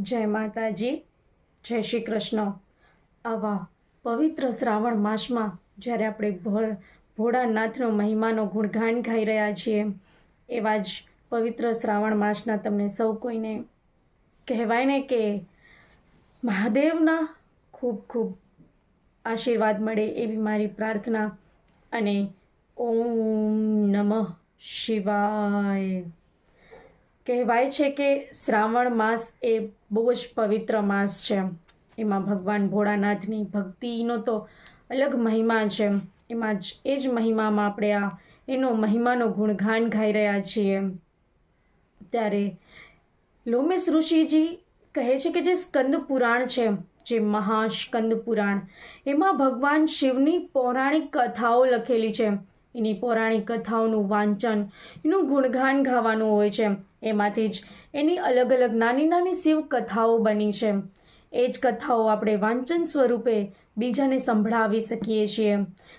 જય માતાજી, જય શ્રી કૃષ્ણ. આવા પવિત્ર શ્રાવણ માસમાં જ્યારે આપણે ભો- ભોળાનાથનો મહિમાનો ગુણગાન ગાઈ રહ્યા છીએ, એવા જ પવિત્ર શ્રાવણ માસના તમને સૌ કોઈને કહેવાય ને કે મહાદેવના ખૂબ ખૂબ આશીર્વાદ મળે એવી મારી પ્રાર્થના અને ઓમ નમઃ શિવાય. કહેવાય છે કે શ્રાવણ માસ એ બહુ જ પવિત્ર માસ છે. એમાં ભગવાન ભોળાનાથની ભક્તિનો તો અલગ મહિમા છે. એમાં જ, એ જ મહિમામાં આપણે આ એનો મહિમાનો ગુણગાન ગાઈ રહ્યા છીએ. ત્યારે લોમેશ ઋષિજી કહે છે કે જે સ્કંદ પુરાણ છે, જે મહાસ્કંદ પુરાણ, એમાં ભગવાન શિવની પૌરાણિક કથાઓ લખેલી છે. એની પૌરાણિક કથાઓનું વાંચન, એનું ગુણગાન ગાવાનું હોય છે. એમાંથી જ એની અલગ અલગ નાની નાની શિવ કથાઓ બની છે. એ જ કથાઓ આપણે વાંચન સ્વરૂપે બીજાને સંભળાવી શકીએ છીએ.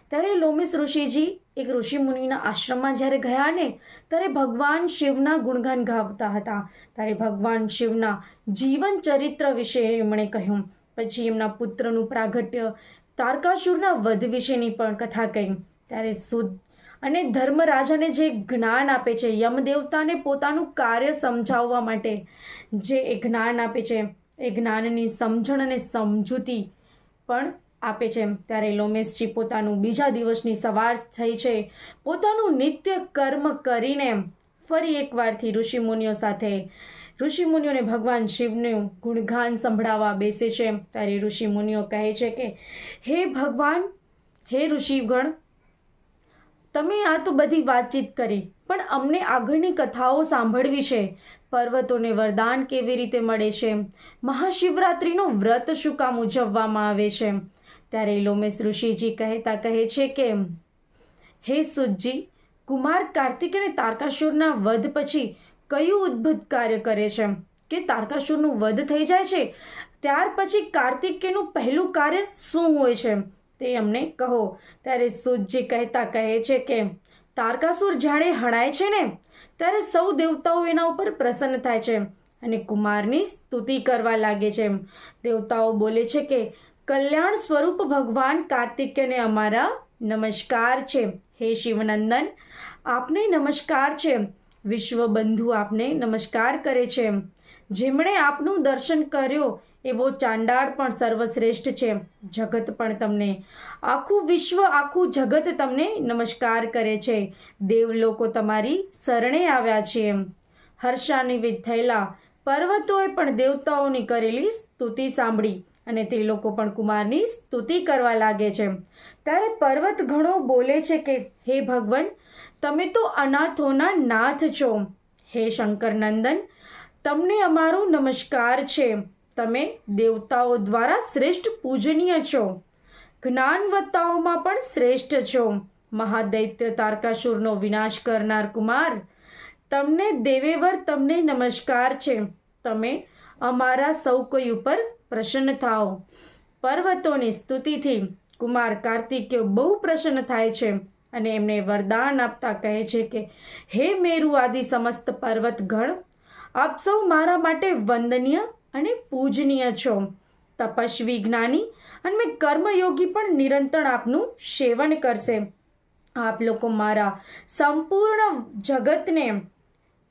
ત્યારે લોમિસ ઋષિજી એક ઋષિમુનિના આશ્રમમાં જ્યારે ગયા ને, ત્યારે ભગવાન શિવના ગુણગાન ગાવતા હતા. ત્યારે ભગવાન શિવના જીવન ચરિત્ર વિશે એમણે કહ્યું. પછી એમના પુત્રનું પ્રાગટ્ય તારકાસુરના વધ વિશેની પણ કથા કહી. ત્યારે શુદ્ધ અને ધર્મરાજાને જે જ્ઞાન આપે છે, યમદેવતાને પોતાનું કાર્ય સમજાવવા માટે જે એ જ્ઞાન આપે છે, એ જ્ઞાનની સમજણ અને સમજૂતી પણ આપે છે. ત્યારે લોમેશજી પોતાનું બીજા દિવસની સવાર થઈ છે. પોતાનું નિત્ય કર્મ કરીને ફરી એકવારથી ઋષિમુનિઓ સાથે, ઋષિમુનિઓને ભગવાન શિવનું ગુણગાન સંભળાવવા બેસે છે. ત્યારે ઋષિમુનિઓ કહે છે કે, હે ભગવાન, હે ઋષિગણ તમે આ તો બધી વાતચીત કરી, પણ અમને આગળની કથાઓ સાંભળવી છે. પર્વતોને વરદાન કેવી રીતે મળે છે? મહાશિવરાત્રિનું વ્રત શું કામ ઉજવવામાં આવે છે? ત્યારે લોમેશ ઋષિજી કહેતા કહે છે કે, હે સુજી, કુમાર કાર્તિક અને તારકાસુરના વધ પછી કયું ઉદ્ભુત કાર્ય કરે છે? કે તારકાસુરનું વધ થઈ જાય છે? ત્યાર પછી કાર્તિકેયનું પહેલું કાર્ય શું હોય છે? તે અમને કહો. ત્યારે સુજી કહેતા કહે છે કે, તારકાસુર જાણે હણાય છે ને? ત્યારે સૌ દેવતાઓ એના ઉપર પ્રસન્ન થાય છે અને કુમારની સ્તુતિ કરવા લાગે છે. દેવતાઓ બોલે છે કે, કલ્યાણ સ્વરૂપ ભગવાન કાર્તિક્યને અમારા નમસ્કાર છે. હે શિવનંદન, આપને નમસ્કાર છે. વિશ્વબંધુ આપને નમસ્કાર કરે છે. જેમણે આપનું દર્શન કર્યો એવો ચાંડાળ પણ સર્વશ્રેષ્ઠ છે. જગત પણ તમને, આખું વિશ્વ, આખું જગત તમને નમસ્કાર કરે છે. દેવલોકો તમારી શરણે આવ્યા છે. હર્ષાન્વિત થયેલા પર્વતોએ પણ દેવતાઓની કરેલી સ્તુતિ સાંભળી અને તે લોકો પણ કુમારની સ્તુતિ કરવા લાગે છે. ત્યારે પર્વત ઘણો બોલે છે કે, હે ભગવાન, તમે તો અનાથોના નાથ છો. હે શંકર નંદન તમને અમારો નમસ્કાર છે. તમે દેવતાઓ દ્વારા શ્રેષ્ઠ પૂજનીય છો. જ્ઞાનવત્તાઓમાં પણ શ્રેષ્ઠ છો. મહાદૈત્ય તારકાસુરનો વિનાશ કરનાર કુમાર, તમને દેવેવર તમને નમસ્કાર છે. તમે અમારા સૌ કોઈ ઉપર પ્રસન્ન થાઓ. પર્વતોની સ્તુતિથી કુમાર કાર્તિકેય બહુ પ્રસન્ન થાય છે અને એમને વરદાન આપતા કહે છે કે, હે મેરુ આદિ સમસ્ત પર્વતગણ, આપ સૌ મારા માટે વંદનીય અને પૂજનીય છો. તપસ્વી જ્ઞાની અને મેં કર્મયોગી પણ નિરંતર આપનું સેવન કરશે. આપ લોકો મારા સંપૂર્ણ જગતને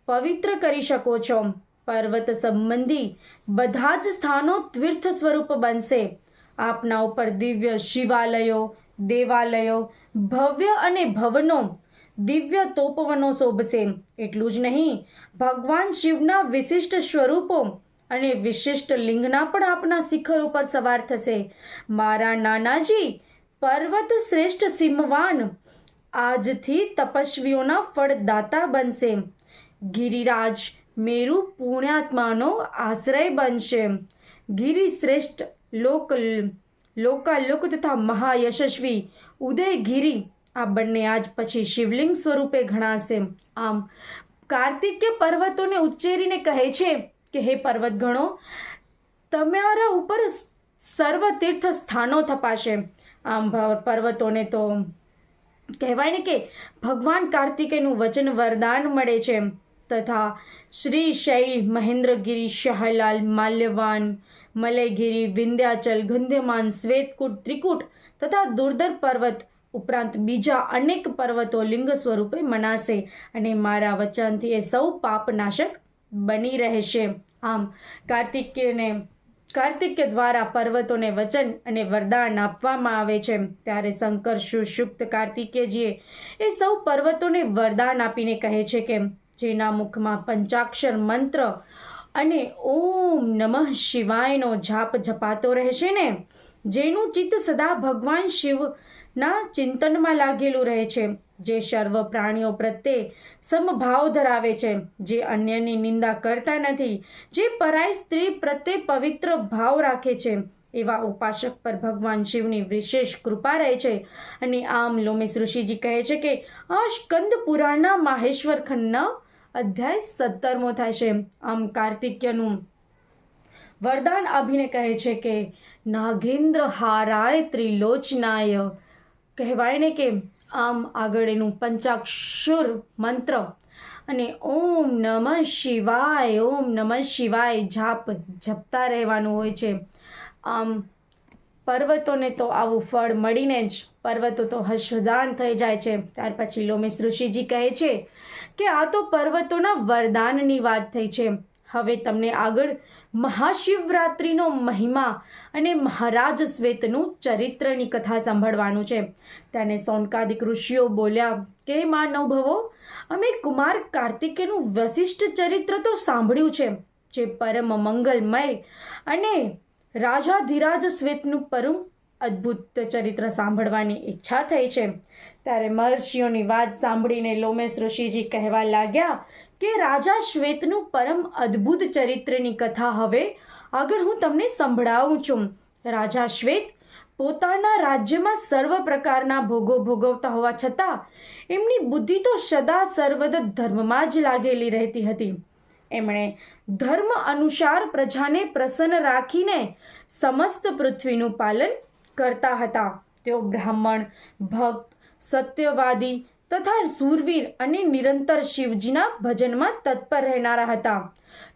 પવિત્ર કરી શકો છો. પર્વત સંબંધી બધા જ સ્થાનો તીર્થ સ્વરૂપ બનશે. આપના ઉપર દિવ્ય શિવાલયો, દેવાલયો, ભવ્ય અને ભવનો, દિવ્ય તોપવનો શોભશે. એટલું જ નહીં, ભગવાન શિવના વિશિષ્ટ સ્વરૂપો અને વિશિષ્ટ લિંગના પણ આપના શિખર ઉપર સવાર થશે. મારા નાનાજી, પર્વત શ્રેષ્ઠ સિંહવાન, આજથી તપસ્વીઓના ફળદાતા બનશે. ગિરિરાજ, મેરુ પુણ્યાત્માનો આશ્રય બનશે. ગિરિ શ્રેષ્ઠ લોક, લોકાલોક તથા મહાયશસ્વી ઉદયગીરી આ બંને આજ પછી શિવલિંગ સ્વરૂપે ગણાશે. આમ કાર્તિકે પર્વતોને ઉચ્ચેરીને કહે છે કે હે પર્વત ગણો તમારા ઉપર સર્વ તીર્થ સ્થાનો થપાશે આમ પર્વતોને તો કહેવાય ને કે ભગવાન કાર્તિકેયનું વચન વરદાન મળે છે. તથા શ્રી શૈલ મહેન્દ્રગીરી, શાહલાલ, માલ્યવાન, મલયગીરી, વિંધ્યાચલ, ગંધ્યમાન, શ્વેતકૂટ, ત્રિકૂટ તથા દુર્ધર પર્વત ઉપરાંત બીજા અનેક પર્વતો લિંગ સ્વરૂપે મનાશે. અને મારા વચનથી એ સૌ પાપનાશક બની રહેશે. આમ કાર્તિકેયને કાર્તિક્ય દ્વારા પર્વતોને વચન અને વરદાન આપવામાં આવે છે. ત્યારે શંકર સુષુપ્ત કાર્તિકેયજીએ એ સૌ પર્વતોને વરદાન આપીને કહે છે કે, જેના મુખમાં પંચાક્ષર મંત્ર અને ઓમ નમઃ શિવાયનો જાપ જપાતો રહેશે ને, જેનું ચિત્ત સદા ભગવાન શિવના ચિંતનમાં લાગેલું રહે છે. જે સર્વ પ્રાણીઓ પ્રત્યે સમભાવ ધરાવે છે, જે અન્યની નિંદા કરતા નથી, જે પરાય સ્ત્રી પ્રત્યે પવિત્ર ભાવ રાખે છે, એવા ઉપાસક પર ભગવાન શિવની વિશેષ કૃપા રહે છે. અને આમ લોમેશ ઋષિજી કહે છે કે આ સ્કંદ પુરાણના માહેશ્વર ખંડના અધ્યાય સત્તરમો થાય છે. આમ કાર્તિક્યનું વરદાન આપીને કહે છે કે, નાગેન્દ્ર હારાય ત્રિલોચનાય. કહેવાય ને કે આમ આગળ એનું પંચાક્ષર મંત્ર અને ઓમ નમઃ શિવાય, ઓમ નમઃ શિવાય જાપ જપતા રહેવાનું હોય છે. આમ પર્વતોને તો આવું ફળ મળીને જ પર્વતો તો હર્ષદાન થઈ જાય છે. ત્યાર પછી લોમેશ ઋષિજી કહે છે કે આ તો પર્વતોના વરદાનની વાત થઈ છે. હવે તમને આગળ મહાશિવરાત્રિનો મહિમા અને મહારાજ શ્વેતનું ચરિત્રની કથા સાંભળવાનું છે. તેને સોનકાદિક ઋષિઓ બોલ્યા, કે માનવભવો અમે કુમાર કાર્તિકેયનું વશિષ્ઠ ચરિત્ર તો સાંભળ્યું છે, જે પરમ મંગલમય અને રાજાધિરાજ શ્વેતનું પરમ અદ્ભુત ચરિત્ર સાંભળવાની ઈચ્છા થઈ છે. ત્યારે મહર્ષિઓની વાત સાંભળીને લોમેશ ઋષિજી કહેવા લાગ્યા કે, રાજા શ્વેતનું પરમ અદ્ભુત ચરિત્રની કથા હવે આગળ હું તમને સંભળાવું છું. રાજા શ્વેત પોતાના રાજ્યમાં સર્વ પ્રકારના ભોગો ભોગવતા હોવા છતાં એમની બુદ્ધિ તો સદા સર્વદ ધર્મમાં જ લાગેલી રહેતી હતી. એમણે ધર્મ અનુસાર પ્રજાને પ્રસન્ન રાખીને સમસ્ત પૃથ્વીનું પાલન કરતા હતા. તેઓ બ્રાહ્મણ, ભક્ત સત્યવાદી તથા શૂરવીર અને નિરંતર શિવજીના ભજનમાં તત્પર રહેનારા હતા.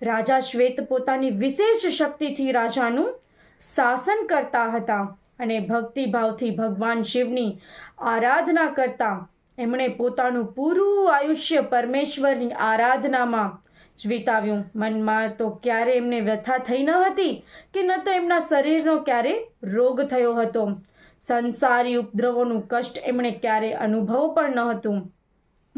રાજા શ્વેત પોતાની વિશેષ શક્તિથી રાજાનું શાસન કરતા હતા અને ભક્તિભાવથી ભગવાન શિવની આરાધના કરતા. એમણે પોતાનું પૂરું આયુષ્ય પરમેશ્વરની આરાધનામાં જ વિતાવ્યું. મનમાં તો ક્યારે એમને વ્યથા થઈ ન હતી કે ન તો એમના શરીરનો ક્યારે રોગ થયો હતો. સંસારી ઉપદ્રવોનું કષ્ટ એમણે ક્યારે અનુભવ પણ ન હતું.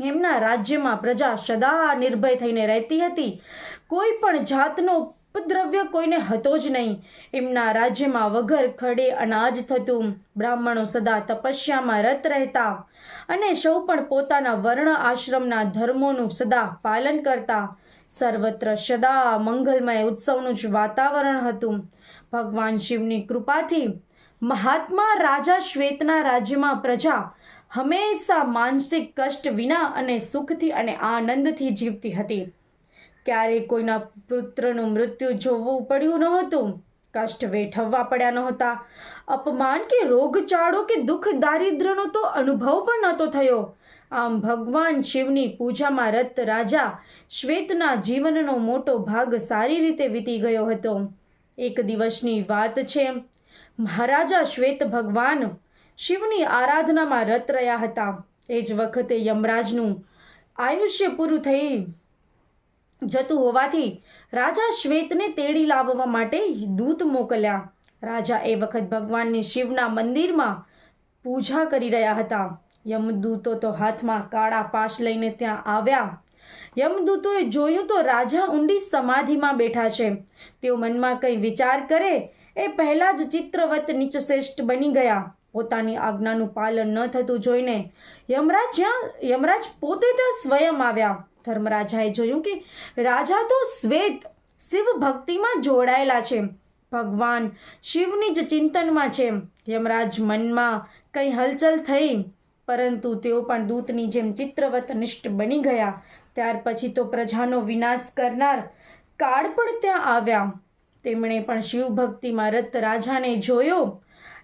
એમના રાજ્યમાં પ્રજા સદા નિર્ભય થઈને રહેતી હતી. કોઈ પણ જાતનો ઉપદ્રવ્ય કોઈને હતો જ નહીં. એમના રાજ્યમાં વગર ખડે અનાજ થતું, બ્રાહ્મણો સદા તપસ્યામાં રત રહેતા અને સૌ પણ પોતાના વર્ણ આશ્રમના ધર્મોનું સદા પાલન કરતા. સર્વત્ર સદા મંગલમય ઉત્સવનું જ વાતાવરણ હતું. ભગવાન શિવની કૃપાથી મહાત્મા રાજા શ્વેતના રાજ્યમાં પ્રજા હંમેશા માનસિક કષ્ટ વિના અને સુખથી અને આનંદથી જીવતી હતી. ક્યારેય કોઈના પુત્રનું મૃત્યુ જોવું પડ્યું નહોતું, કષ્ટ વેઠવવા પડ્યા નહોતા, અપમાન કે રોગચાળો કે દુઃખ દારિદ્ર્યનો તો અનુભવ પણ નહોતો થયો. આમ ભગવાન શિવની પૂજામાં રત રાજા શ્વેતના જીવનનો મોટો ભાગ સારી રીતે વીતી ગયો હતો. એક દિવસની વાત છે મહારાજા શ્વેત ભગવાન શિવની આરાધનામાં રત રહ્યા હતા. એ જ વખતે યમરાજનું આયુષ્ય પૂરું થઈ જતું હોવાથી રાજા શ્વેતને તેડી લાવવા માટે દૂત મોકલ્યા. રાજા એ વખત ભગવાનની શિવના મંદિરમાં પૂજા કરી રહ્યા હતા. યમદૂતો તો હાથમાં કાળા પાશ લઈને ત્યાં આવ્યા. યમદૂતોએ જોયું તો રાજા ઊંડી સમાધિમાં બેઠા છે. તેઓ મનમાં કંઈ વિચાર કરે એ પહેલાં જ ચિત્રવત નીચશ્રેષ્ઠ બની ગયા. પોતાની આજ્ઞાનું પાલન ન થતું જોઈને યમરાજ જ્યાં, યમરાજ પોતે ત્યાં સ્વયં આવ્યા. ધર્મરાજાએ જોયું કે રાજા તો શ્વેત શિવ ભક્તિમાં જોડાયેલા છે. ભગવાન શિવની જ ચિંતનમાં છે. યમરાજ મનમાં કંઈ હલચલ થઈ, પરંતુ તેઓ પણ દૂતની જેમ ચિત્રવત નિષ્ઠ બની ગયા. ત્યાર પછી તો પ્રજાનો વિનાશ કરનાર કાળ પણ ત્યાં આવ્યા. તેમણે પણ શિવ ભક્તિમાં રત રાજાને જોયો.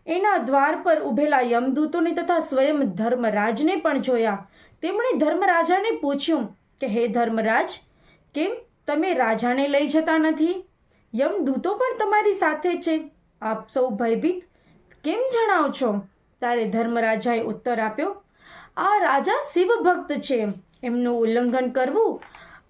એના દ્વાર પર ઊભેલા યમદૂતોને તથા સ્વયં ધર્મરાજને પણ જોયા. તેમણે ધર્મરાજાને પૂછ્યું કે, હે ધર્મરાજ, કેમ તમે રાજાને લઈ જતા નથી? યમદૂતો પણ તમારી સાથે છે. આપ સૌ ભયભીત કેમ જણાવ છો? તારે ધર્મરાજાએ ઉત્તર આપ્યો, આ રાજા શિવભક્ત છે. એમનું ઉલ્લંઘન કરવું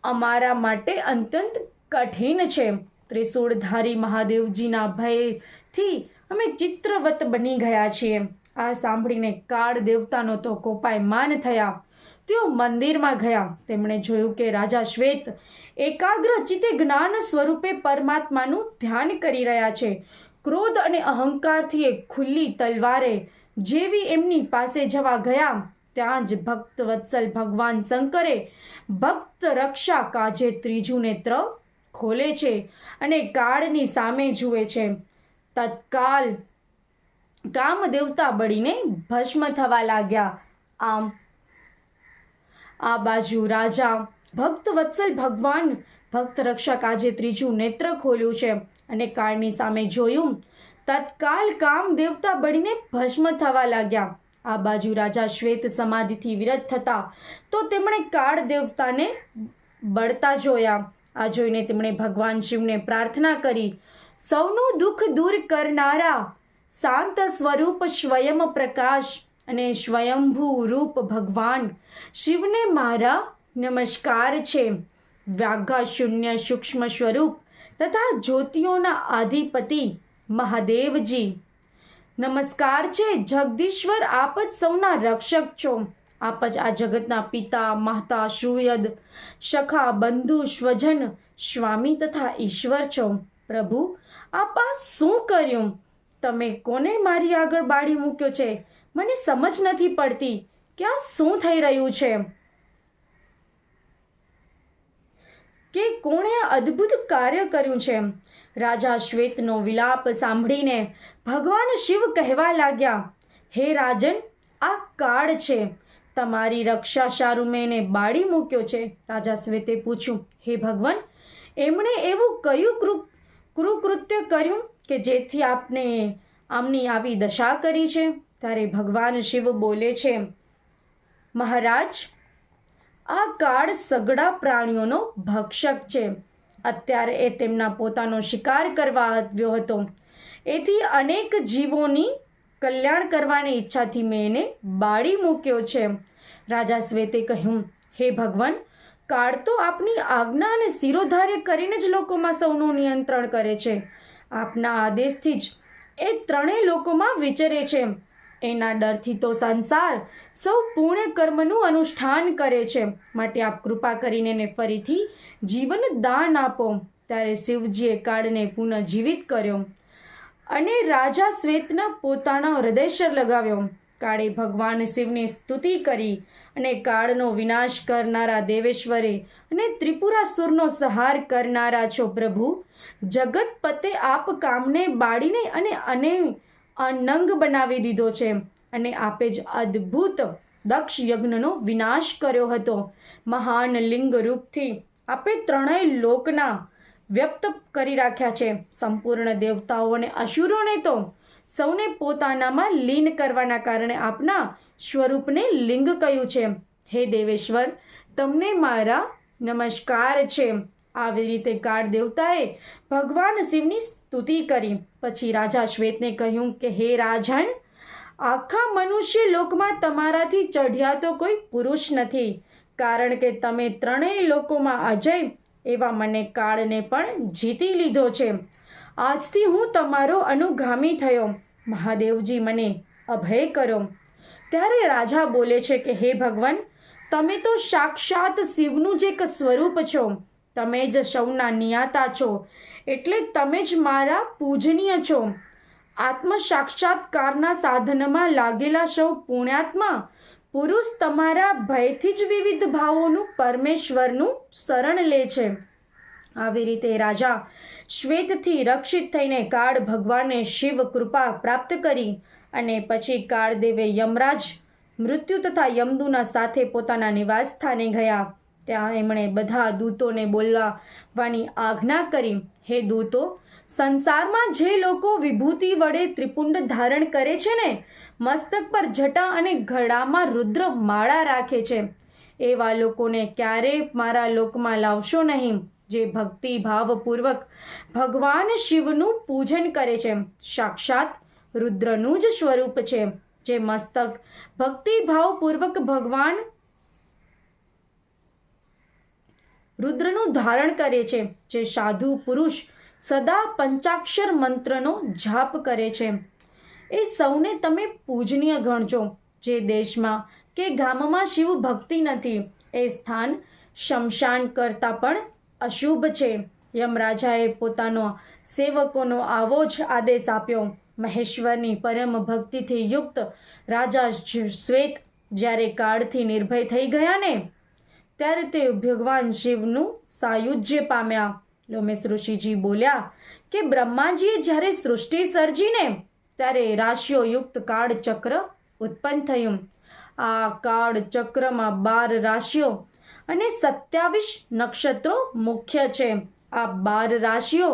અમારા માટે અત્યંત કઠિન છે. ત્રિશૂળધારી મહાદેવજીના ભયથી અમે ચિત્રવત બની ગયા છીએ. આ સાંભળીને કાળ દેવતાનો તો કોપાયમાન થયા. તેઓ મંદિરમાં ગયા. તેમણે જોયું કે રાજા શ્વેત એકાગ્ર ચિત્તે જ્ઞાન સ્વરૂપે પરમાત્માનું ધ્યાન કરી રહ્યા છે. ક્રોધ અને અહંકારથી એ ખુલ્લી તલવારે જેવી એમની પાસે જવા ગયા, ત્યાં જ ભક્ત વત્સલ ભગવાન શંકરે ભક્ત રક્ષા કાજે ત્રીજું નેત્ર ખોલે છે અને કાળની સામે જુએ છે. તત્કાલ કામ દેવતા બળીને ભસ્મ થવા લાગ્યા. આમ, આ બાજુ રાજા, ભક્ત વત્સલ ભગવાન, ભક્ત રક્ષક આજે ત્રીજું નેત્ર ખોલ્યું છે અને કાળની સામે જોયું, તત્કાલ કામ દેવતા બળીને ભસ્મ થવા લાગ્યા. આ બાજુ રાજા શ્વેત સમાધિથી વિરત થતા તો તેમણે કાળ દેવતાને બળતા જોયા. આ જોઈને તેમણે ભગવાન શિવને પ્રાર્થના કરી, સૌનું દુઃખ દૂર કરનારા શાંત સ્વરૂપ સ્વયં પ્રકાશ અને સ્વયંભૂ રૂપ ભગવાન શિવને મારા નમસ્કાર છે. વ્યાઘા શૂન્ય સૂક્ષ્મ સ્વરૂપ તથા જ્યોતિઓના આધિપતિ મહાદેવજી. નમસ્કાર છે જગદીશ્વર, આપ જ સૌના રક્ષક છો. આપ જ આ જગતના પિતા, માતા શ્રુયદ સખા, બંધુ, સ્વજન, સ્વામી તથા ઈશ્વર છો. પ્રભુ, આપ આ શું કર્યું? તમે કોને મારી આગળ બાળી મૂક્યો છે? મને સમજ નથી પડતી કે આ શું થઈ રહ્યું છે. કે કોણે અદ્ભુત કાર્ય કર્યું છે? રાજા શ્વેતનો વિલાપ સાંભળીને ભગવાન શિવ કહેવા લાગ્યા, હે રાજન, આ કાળ છે. તમારી રક્ષા સારું એને બાળી મૂક્યો છે. રાજા શ્વેતે પૂછ્યું, હે ભગવાન, એમણે એવું કયું કૃ, કૃકૃત્ય કર્યું કે જેથી આપને આમની આવી દશા કરી છે? ત્યારે ભગવાન શિવ બોલે છે, મહારાજ, આ કાળ સગડા પ્રાણીઓનો ભક્ષક છે. અત્યારે એ તેમના પોતાનો શિકાર કરવા આવ્યો હતો. એથી અનેક જીવોની કલ્યાણ કરવાની ઈચ્છાથી મેં એને બાળી મૂક્યો છે. રાજા શ્વેતે કહ્યું, હે ભગવાન, કાળ તો આપની આજ્ઞા અને શિરોધાર્ય કરીને જ લોકોમાં સૌનું નિયંત્રણ કરે છે. આપના આદેશથી જ એ ત્રણેય લોકોમાં વિચરે છે. એના ડરથી તો સંસાર સૌ પૂર્ણ કર્મનું અનુષ્ઠાન કરે છે. માટે આપ કૃપા કરીને એને ફરીથી જીવન દાન આપો. ત્યારે શિવજીએ કાળને પુનઃ જીવિત કર્યો. અને રાજા શ્વેતના પોતાના હૃદયશર લગાવ્યો. કાળે ભગવાન શિવની સ્તુતિ કરી અને કાળનો વિનાશ કરનારા દેવેશ્વરે અને ત્રિપુરાસુરનો સહાર કરનારા છો પ્રભુ જગતપતે આપ કામને બાળીને અને અને અનંગ બનાવી દીધો છે અને આપે જ અદ્ભુત દક્ષ યજ્ઞનો વિનાશ કર્યો હતો. મહાન લિંગ રૂપથી આપે ત્રણેય લોકના વ્યક્ત કરી રાખ્યા છે. સંપૂર્ણ દેવતાઓ અને અસુરોને તો સૌને પોતાનામાં લીન કરવાના કારણે આપના સ્વરૂપને લિંગ કહ્યું છે. હે દેવેશ્વર, તમને મારા નમસ્કાર છે. આવી રીતે કાળ દેવતાએ ભગવાન શિવની સ્તુતિ કરી. પછી રાજા શ્વેતને કહ્યું કે, હે રાજન, આખા મનુષ્ય લોકમાં તમારાથી ચઢ્યા તો કોઈ પુરુષ નથી. કારણ કે તમે ત્રણેય લોકોમાં અજય એવા મને કાળને પણ જીતી લીધો છે. આજથી હું તમારો અનુગામી થયો. મહાદેવજી મને અભય કરો. ત્યારે રાજા બોલે છે કે, હે ભગવાન, તમે તો સાક્ષાત શિવનું જ એક સ્વરૂપ છો. તમે જ સૌના નિયાતા છો. એટલે તમે જ મારા પૂજનીય છો. આત્મ સાક્ષાત્કારના સાધનમાં લાગેલા સૌ પુણ્યાત્મા પુરુષ તમારા ભયથી જ વિવિધ ભાવોનું પરમેશ્વરનું શરણ લે છે. આવી રીતે રાજા શ્વેતથી રક્ષિત થઈને કાળ ભગવાને શિવ કૃપા પ્રાપ્ત કરી અને પછી કાળદેવે યમરાજ, મૃત્યુ તથા યમદુના સાથે પોતાના નિવાસ સ્થાને ગયા. ત્યાં એમણે બધા દૂતોને બોલાવવાની આજ્ઞા કરી. હે દૂતો, સંસારમાં જે લોકો વિભૂતિ વડે ત્રિપુંડ ધારણ કરે છે ને મસ્તક પર જટા અને ઘડામાં રુદ્ર માળા રાખે છે. એવા લોકોને ક્યારેય મારા લોકમાં લાવશો નહીં, જે ભક્તિ ભાવપૂર્વક ભગવાન શિવનું પૂજન કરે છે. સાક્ષાત રુદ્રનું જ સ્વરૂપ છે, જે મસ્તક ભક્તિ ભાવપૂર્વક ભગવાન રુદ્રનું ધારણ કરે છે, જે સાધુ પુરુષ સદા પંચાક્ષર મંત્રનો જાપ કરે છે. એ સૌને તમે પૂજનીય ગણજો જે દેશમાં કે ગામમાં શિવ ભક્તિ નથી. એ સ્થાન શમશાન કરતાં પણ અશુભ છે. યમરાજાએ પોતાનો સેવકોનો આવો જ આદેશ આપ્યો. મહેશ્વરની પરમ ભક્તિથી યુક્ત રાજા શ્વેત જ્યારે કાળથી નિર્ભય થઈ ગયા ને, ત્યારે તે ભગવાન શિવનું સાયુજ્ય પામ્યા. લોમેશ ઋષિજી બોલ્યા કે બ્રહ્માજીએ જ્યારે સૃષ્ટિ સર્જીને ત્યારે રાશિઓ યુક્ત કાળ ચક્ર ઉત્પન્ન થયું. આ કાળ ચક્રમાં બાર રાશિઓ અને સત્યાવીસ નક્ષત્રો મુખ્ય છે. આ બાર રાશિઓ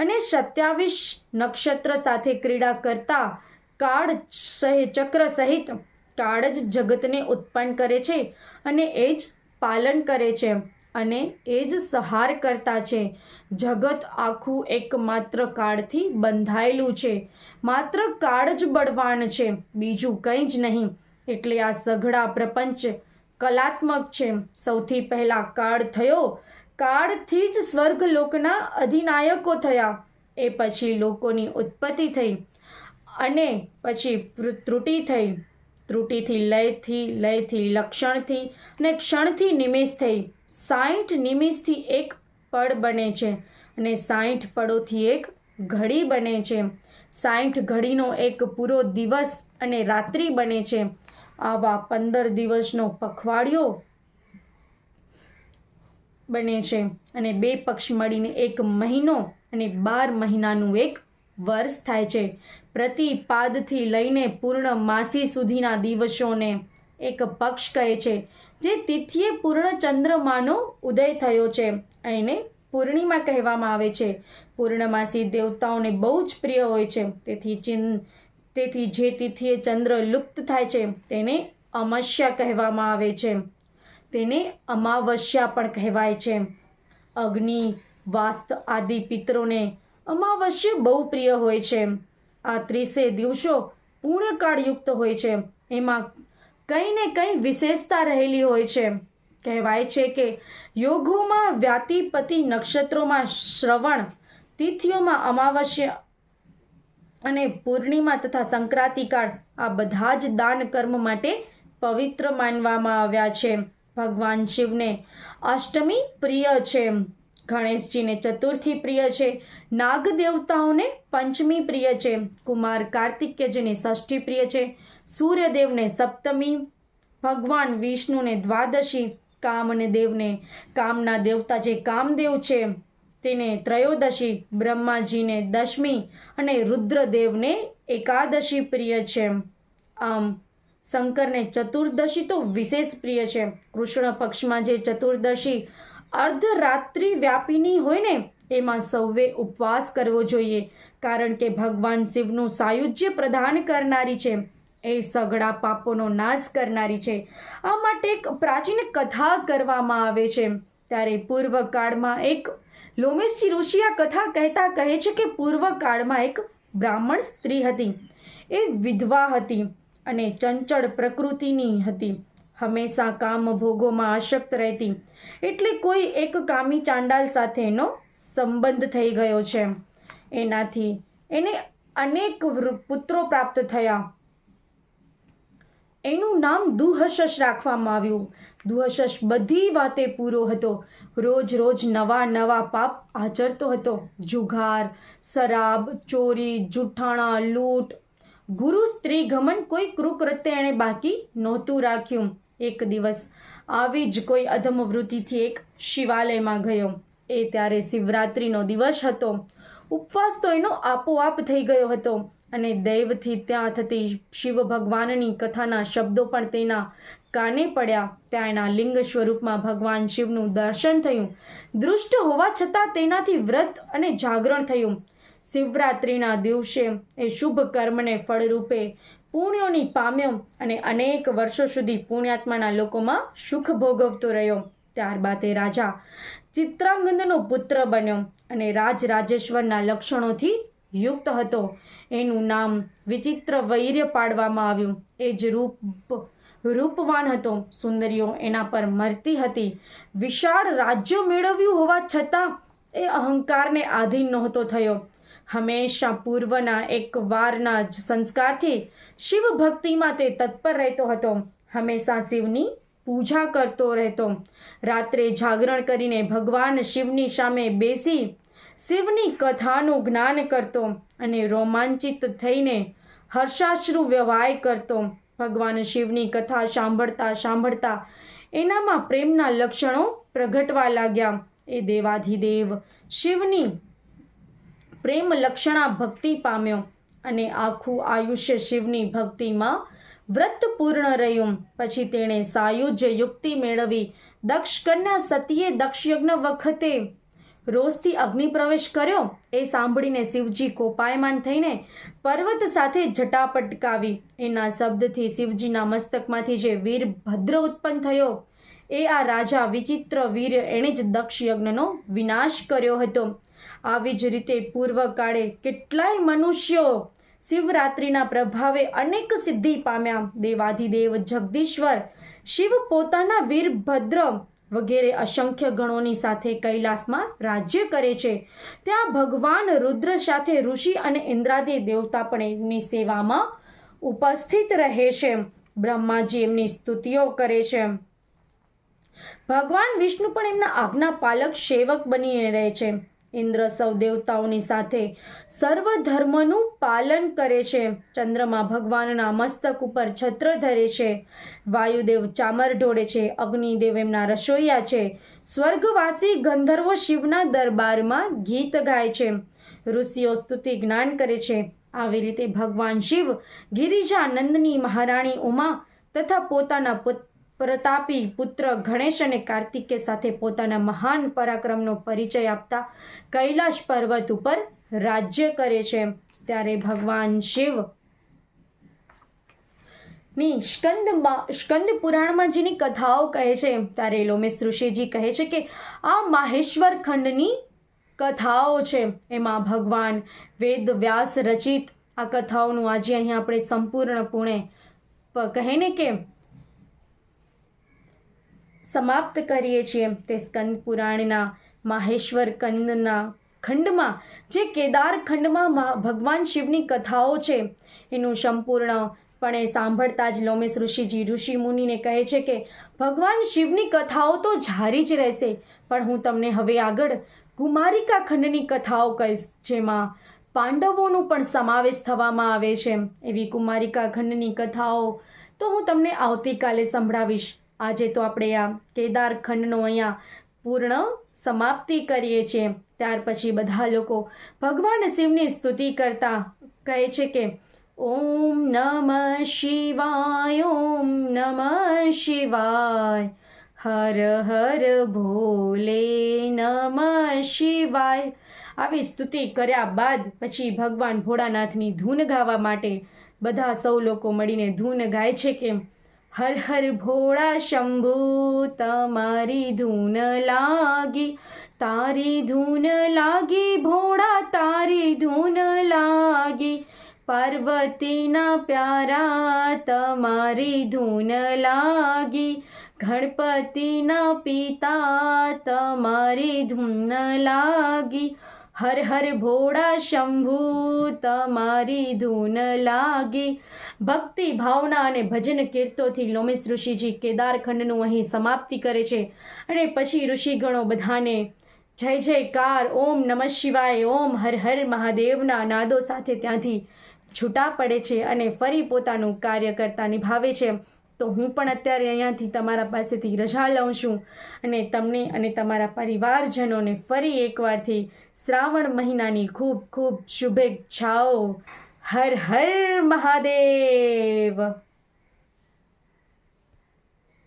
અને સત્યાવીસ નક્ષત્ર સાથે ક્રીડા કરતા કાળ ચક્ર સહિત કાળ જ જગતને ઉત્પન્ન કરે છે અને એ જ પાલન કરે છે. અને એ જ સહાર કરતા છે. જગત આખું એકમાત્ર કાળથી બંધાયેલું છે. માત્ર કાળ જ બળવાન છે. બીજું કંઈ જ નહીં. એટલે આ સઘળા પ્રપંચ કલાત્મક છે. સૌથી પહેલાં કાળ થયો. કાળથી જ સ્વર્ગ લોકના અધિનાયકો થયા. એ પછી લોકોની ઉત્પત્તિ થઈ. અને પછી ત્રુટિ થઈ. ત્રુટિથી લયથી લયથી લક્ષણથી અને ક્ષણથી નિમિષ થઈ. સાઠ નિમિષથી એક પળ બને છે અને સાઠ પળોથી એક ઘડી બને છે. સાઠ ઘડીનો એક પૂરો દિવસ અને રાત્રિ બને છે. આવા પંદર દિવસનો પખવાડિયો બને છે અને બે પક્ષ મળીને એક મહિનો અને બાર મહિનાનું એક વર્ષ થાય છે. પ્રતિપાદથી લઈને પૂર્ણ માસી સુધીના દિવસોને એક પક્ષ કહે છે, જે તિથિએ પૂર્ણ ચંદ્રમાનો ઉદય થયો છે એને પૂર્ણિમા કહેવામાં આવે છે. પૂર્ણમાસી દેવતાઓને બહુ જ પ્રિય હોય છે. તેથી ચિન, તેથી જે તિથિએ ચંદ્ર લુપ્ત થાય છે તેને અમસ્યા કહેવામાં આવે છે. તેને અમાવસ્યા પણ કહેવાય છે. અગ્નિ, વાસ્ત આદિ પિતરોને અમાવસ્યા બહુ પ્રિય હોય છે. આ ત્રીસે દિવસો પૂર્ણકાળયુક્ત હોય છે. એમાં કંઈ ને કંઈ વિશેષતા રહેલી હોય છે. કહેવાય છે કે યોગોમાં વ્યાતિપતિ નક્ષત્રોમાં શ્રવણ, તિથિઓમાં અમાવસ્યા અને પૂર્ણિમા તથા સંક્રાંતિકાળ આ બધા જ દાન કર્મ માટે પવિત્ર માનવામાં આવ્યા છે. ભગવાન શિવને અષ્ટમી પ્રિય છે. ગણેશજીને ચતુર્થી પ્રિય છે. નાગ દેવતાઓને પંચમી પ્રિય છે. કુમાર કાર્તિકેયજીને ષષ્ઠી પ્રિય છે. સૂર્યદેવને સપ્તમી, ભગવાન વિષ્ણુને દ્વાદશી કામને દેવને કામના દેવતા જે કામદેવ છે, તેને ત્રયોદશી, બ્રહ્માજીને દશમી અને રુદ્રદેવને એકાદશી પ્રિય છે. આમ, શંકરને ચતુર્દશી તો વિશેષ પ્રિય છે. કૃષ્ણ પક્ષમાં જે ચતુર્દશી અર્ધરાત્રિ વ્યાપીની હોય ને, એમાં સૌએ ઉપવાસ કરવો જોઈએ. કારણ કે ભગવાન શિવનું સાયુજ્ય પ્રદાન કરનારી છે. એ સઘળા પાપોનો નાશ કરનારી છે. આ માટે એક પ્રાચીન કથા કરવામાં આવે છે. ત્યારે પૂર્વકાળમાં એક લોમેશજી ઋષિ આ કથા કહેતા કહે છે કે પૂર્વકાળમાં એક બ્રાહ્મણ સ્ત્રી હતી. એ વિધવા હતી અને ચંચળ પ્રકૃતિની હતી. હંમેશા કામ ભોગોમાં આશક્ત રહેતી. એટલે કોઈ એક કામી ચાંડાલ સાથે એનો સંબંધ થઈ ગયો છે. એનાથી એને અનેક પુત્રો પ્રાપ્ત થયા. એનું નામ દુહશશ રાખવામાં આવ્યું. દુહશશ બધી વાતે પૂરો હતો. રોજ રોજ નવા નવા પાપ આચરતો હતો. જુગાર, શરાબ, ચોરી જૂઠાણા લૂંટ. ગુરુ સ્ત્રી ગમન કોઈ કૃકૃત્ય એણે બાકી નહોતું રાખ્યું. એક દિવસ આવી જ કોઈ અધમ વૃત્તિથી એક શિવાલયમાં ગયો. એ ત્યારે શિવરાત્રિનો દિવસ હતો. ઉપવાસ તો એનો આપોઆપ થઈ ગયો હતો અને દૈવથી ત્યાં થતી શિવ ભગવાનની કથાના શબ્દો પણ તેના કાને પડ્યા. ત્યાં એના લિંગ સ્વરૂપમાં ભગવાન શિવનું દર્શન થયું. દૃષ્ટ હોવા છતાં તેનાથી વ્રત અને જાગરણ થયું. શિવરાત્રિના દિવસે એ શુભ કર્મને ફળરૂપે પુણ્યોની પામ્યો અને અનેક વર્ષો સુધી પુણ્યાત્માના લોકોમાં સુખ ભોગવતો રહ્યો. ત્યારબાદ એ રાજા ચિત્રાંગદનો પુત્ર બન્યો અને રાજ રાજેશ્વરના લક્ષણોથી યુક્ત હતો. એનું નામ વિચિત્ર વૈર્ય પાડવામાં આવ્યું. એ જ રૂપ, રૂપવાન હતો. સુંદરીઓ એના પર મરતી હતી. વિશાળ રાજ્ય મેળવ્યું હોવા છતાં એ અહંકારને આધીન નહોતો થયો. હંમેશા પૂર્વના એક વારના જ સંસ્કારથી શિવ ભક્તિમાં તે તત્પર રહેતો હતો. હંમેશા શિવની પૂજા કરતો રહેતો. રાત્રે જાગરણ કરીને ભગવાન શિવની સામે બેસી શિવની કથાનું જ્ઞાન કરતો અને રોમાંચિત થઈને હર્ષાશ્રુ વ્યવાય કરતો. ભગવાન શિવની કથા સાંભળતા સાંભળતા એનામાં પ્રેમના લક્ષણો પ્રગટવા લાગ્યા. એ દેવાધિદેવ શિવની પ્રેમ લક્ષણા ભક્તિ પામ્યો અને આખું આયુષ્ય શિવની ભક્તિમાં વ્રત પૂર્ણ રહ્યું. પછી તેણે સાયુજ્ય યુક્તિ મેળવી. દક્ષ કન્યા સતીએ દક્ષયજ્ઞ વખતે રોજથી અગ્નિ પ્રવેશ કર્યો. એ સાંભળીને શિવજી કોપાયમાન થઈને પર્વત સાથે જટા પટકાવી એના શબ્દથી શિવજીના મસ્તકમાંથી જે વીરભદ્ર ઉત્પન્ન થયો. એ આ રાજા વિચિત્ર વીર એણે જ દક્ષ યજ્ઞનો વિનાશ કર્યો હતો. આવી જ રીતે પૂર્વકાળે કેટલાય મનુષ્યો શિવરાત્રિના પ્રભાવે અનેક સિદ્ધિ પામ્યા. દેવાધિદેવ જગદીશ્વર શિવ પોતાના વીરભદ્ર વગેરે અસંખ્ય ગણોની સાથે કૈલાસમાં રાજ્ય કરે છે. ત્યાં ભગવાન રુદ્ર સાથે ઋષિ અને ઇન્દ્રાદી દેવતા પણ એમની સેવામાં ઉપસ્થિત રહે છે. બ્રહ્માજી એમની સ્તુતિઓ કરે છે. ભગવાન વિષ્ણુ પણ એમના આજ્ઞા પાલક સેવક બનીને રહે છે. ઇન્દ્ર સૌ દેવતાઓની સાથે સર્વ ધર્મનું પાલન કરે છે. ચંદ્રમા ભગવાનના મસ્તક ઉપર છત્ર ધરે છે. વાયુદેવ ચામર ઢોળે છે. અગ્નિદેવ એમના રસોઈયા છે. સ્વર્ગવાસી ગંધર્વો શિવના દરબારમાં ગીત ગાય છે. ઋષિઓ સ્તુતિ જ્ઞાન કરે છે. આવી રીતે ભગવાન શિવ ગિરિજા નંદની મહારાણી ઉમા તથા પોતાના પુત્ર પ્રતાપી પુત્ર ગણેશ અને કાર્તિકે સાથે પોતાના મહાન પરાક્રમનો પરિચય આપતા કૈલાશ પર્વત ઉપર રાજ્ય કરે છે. ત્યારે ભગવાન શિવની સ્કંદમાં સ્કંદ પુરાણમાં જેની કથાઓ કહે છે, ત્યારે લોમેશ ઋષિજી કહે છે કે આ માહેશ્વર ખંડની કથાઓ છે. એમાં ભગવાન વેદ વ્યાસ રચિત આ કથાઓનું આજે અહીં આપણે સંપૂર્ણપણે કહે ને કે સમાપ્ત કરીએ છીએ તે સ્કંદ પુરાણના માહેશ્વર કંદના ખંડમાં, જે કેદાર ખંડમાં ભગવાન શિવની કથાઓ છે. એનું સંપૂર્ણપણે સાંભળતા જ લોમેશ ઋષિજી ઋષિ મુનિને કહે છે કે, ભગવાન શિવની કથાઓ તો જારી જ રહેશે, પણ હું તમને હવે આગળ કુમારિકા ખંડની કથાઓ કહીશ, જેમાં પાંડવોનું પણ સમાવેશ થવામાં આવે છે. એવી કુમારિકા ખંડની કથાઓ તો હું તમને આવતીકાલે સંભળાવીશ. આજે તો આપણે આ કેદારખંડનો અહીંયા પૂર્ણ સમાપ્તિ કરીએ છીએ. ત્યાર પછી બધા લોકો ભગવાન શિવની સ્તુતિ કરતા કહે છે કે, ઓમ નમઃ શિવાય, ઓમ નમઃ શિવાય. હર હર ભોલે નમઃ શિવાય. આવી સ્તુતિ કર્યા બાદ પછી ભગવાન ભોળાનાથની ધૂન ગાવા માટે બધા સૌ લોકો મળીને ધૂન ગાય છે કે હર હર ભોળા શંભુ તમારી ધૂન લાગી તારી ધૂન લાગી ભોળા તારી ધૂન લાગી પાર્વતીના પ્યારા તમારી ધૂન લાગી ગણપતિના પિતા તમારી ધૂન લાગી હર હર ભોળા શંભુ, તમારી ધૂન લાગી. ભક્તિ ભાવના અને ભજન કીર્તોથી લોમેશ ઋષિજી કેદારખંડનું અહીં સમાપ્તિ કરે છે. અને પછી ઋષિગણો બધાને જય જયકાર, ઓમ નમઃ શિવાય, ઓમ હર હર મહાદેવના નાદો સાથે ત્યાંથી છૂટા પડે છે અને ફરી પોતાનું કાર્ય કરતા નિભાવે છે. તો હું પણ અત્યારે અહીંયાથી તમારા પાસેથી રજા લઉં છું અને તમને અને તમારા પરિવારજનોને ફરી એકવારથી શ્રાવણ મહિનાની ખૂબ ખૂબ શુભેચ્છાઓ. હર હર મહાદેવ!